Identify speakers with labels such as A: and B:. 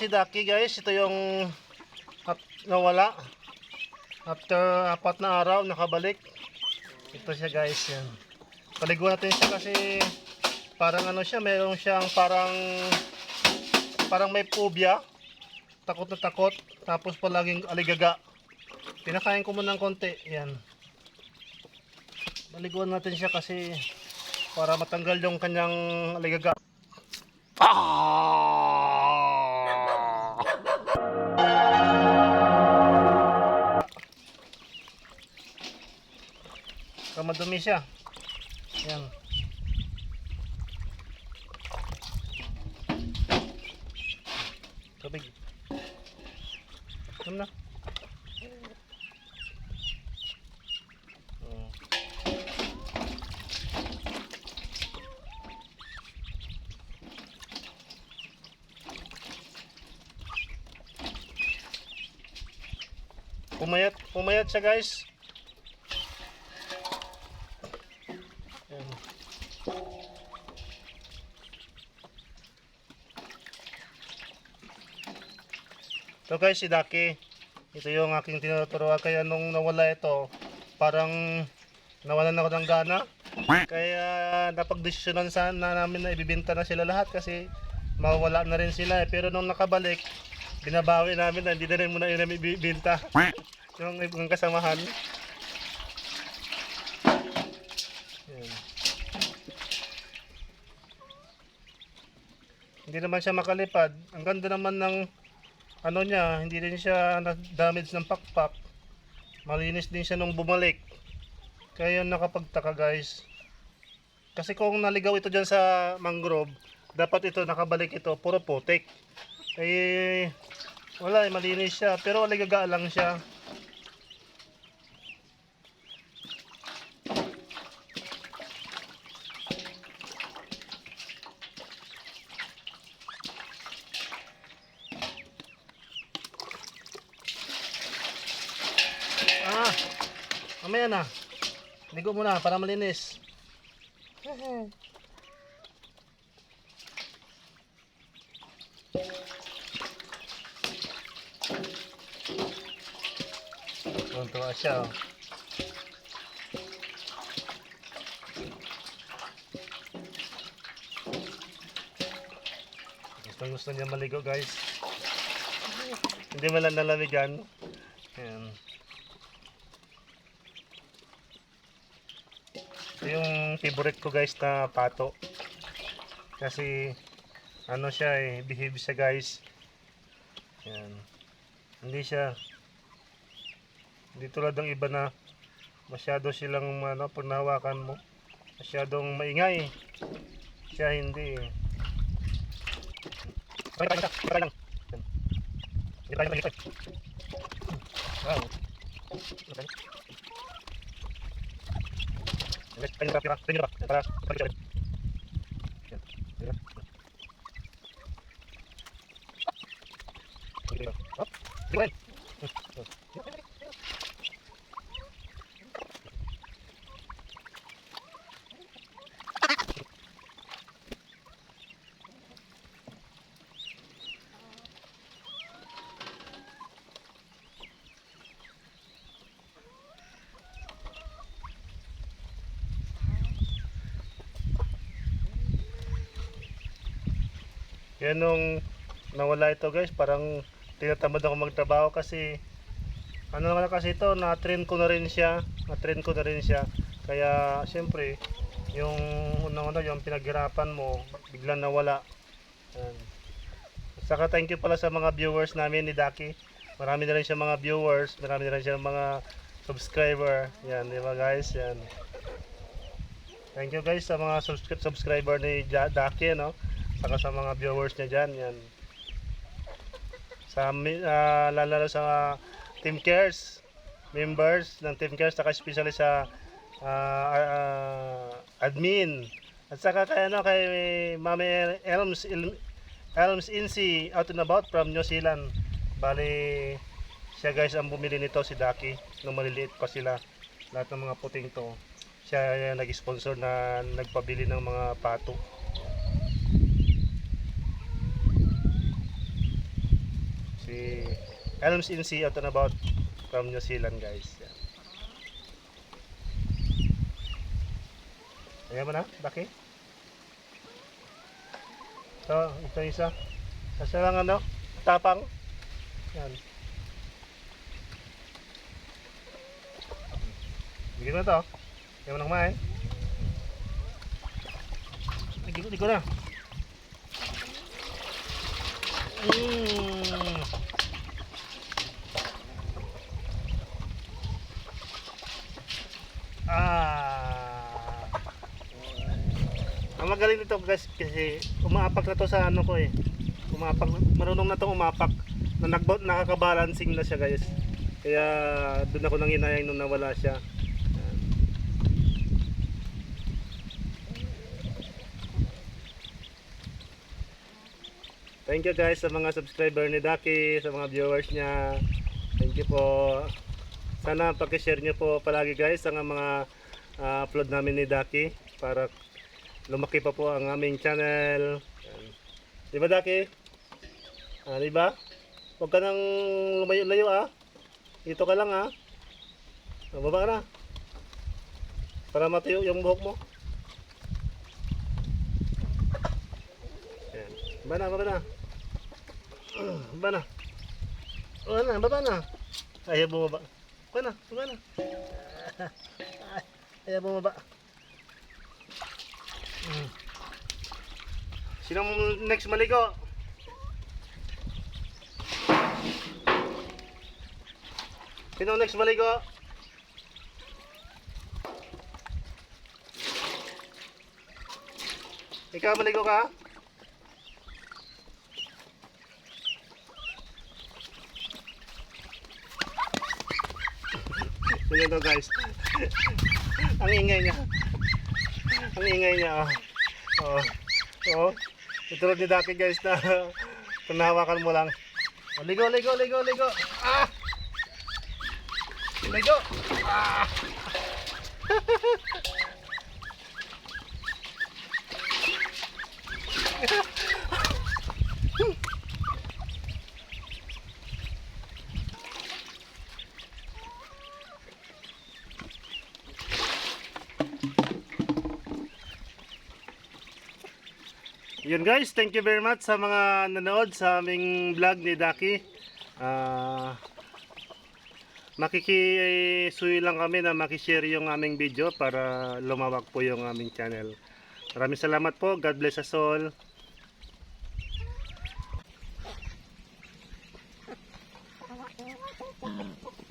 A: si Daki guys. Ito yung nawala. After apat na araw, nakabalik. Ito siya guys. Yan. Paliguan natin siya kasi parang ano siya, meron siyang parang parang may phobia. Takot na takot. Tapos palaging aligaga. Pinakain ko muna ng konti. Yan. Baliguan natin siya kasi para matanggal yung kanyang aligaga. So, madumi siya. Yan. Tubig. Ano na? Pumayat, pumayat siya guys. Ito guys, si Daki. Ito yung aking tinuturuan. Kaya nung nawala ito, parang nawalan ako ng gana. Kaya napagdesisyonan sana namin na ibibenta na sila lahat kasi mawala na rin sila. eh. Pero nung nakabalik, binabawi namin na hindi na rin muna yun namin ibibenta. yung ibang kasamahan. Hindi naman siya makalipad. Ang ganda naman ng ano niya, hindi din siya na-damage ng pakpak. Malinis din siya nung bumalik. Kaya yun nakapagtaka guys. Kasi kung naligaw ito dyan sa mangrove, dapat ito nakabalik ito, puro putik. Eh, wala eh, malinis siya. Pero aligaga lang siya. Ah, mamaya na. Ligo muna para malinis. Tuntua siya. Oh. Gusto gusto niya maligo guys. Hindi man lang nalamigan. Ayan. Yung favorite ko guys na pato. Kasi ano siya eh, behave siya guys. Yan. Hindi siya hindi tulad ng iba na masyado silang ano, pag nahawakan mo. Masyadong maingay. Siya hindi eh. Kaya lang, kaya lang. Wow. Oh, Yan nung nawala ito guys, parang tinatamad ako magtrabaho kasi ano naman kasi ito, na-train ko na rin siya, na-train ko na rin siya. Kaya siyempre, yung unang ano, yung pinaghirapan mo, biglang nawala. Yan. Saka thank you pala sa mga viewers namin ni Daki. Marami na rin siya mga viewers, marami na rin siya mga subscriber. Yan, di ba guys? Yan. Thank you guys sa mga subscri- subscriber ni Daki, no? Saka sa mga viewers niya dyan, yan. Sa, mi- ah, lalo sa Team Cares, members ng Team Cares, saka especially sa ah, ah, admin. At saka kay, ano, kay Mami Elms, Elms Insi, out and about from New Zealand. Bali, siya guys ang bumili nito, si Daki, nung maliliit pa sila. Lahat ng mga puting to. Siya nag-sponsor na nagpabili ng mga pato. Si Helms in Sea out and about from New Zealand guys. Yan. Ayan mo na, Baki? Ito, ito isa. Kasi lang ano, tapang. Yan. Bigyan mo na to. Ayaw mo na kumain. Bigyan ko, na. Mm. Ah. Magaling nito guys kasi umaapak na to sa ano ko eh. Umapak, marunong na to umapak. Na nakaka-balancing na siya guys. Kaya doon ako nang hinayang nung nawala siya. Thank you guys sa mga subscriber ni Daki, sa mga viewers niya. Thank you po. Sana pag-share niyo po palagi guys ang mga ah, upload namin ni Daki para lumaki pa po ang aming channel. Di ba Daki? Ah, di ba? Huwag ka nang lumayo-layo ah. Dito ka lang ah. Baba na. Para matuyo yung buhok mo. Yan. Baba na, baba na. Baba na. Baba na, baba na. Ayaw bumaba. Baba na, baba na. Ayaw bumaba. Mm. Sinong next maligo? Sino next maligo? Ikaw maligo ka? To guys. Ang ingay niya. Ang ingay niya. Oh. Oh. Oh. Itulad ni Daki guys na panahawakan mo lang. Oh, ligo, ligo, ligo, ligo. Ah! Ligo. Ah! Yun guys, thank you very much sa mga nanood sa aming vlog ni Daki. Ah makikisuyo lang kami na makishare yung aming video para lumawak po yung aming channel. Maraming salamat po. God bless us all.
B: Ah.